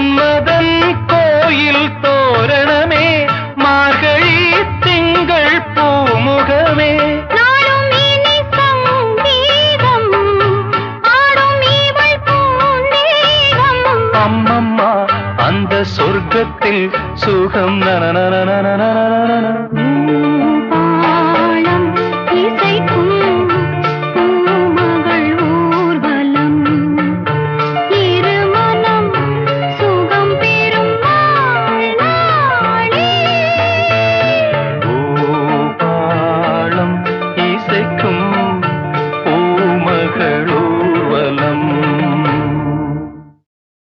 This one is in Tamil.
மன்மதன் கோயில் தோரணமே மார்கழி திங்கள் பூமுகமே நாளும் இனி சங்கீதம் ஆடும் இவள் பூந்தேகம் அம்மம்மா அந்த சொர்க்கத்தில் சுகம் நனநனநனநனநன.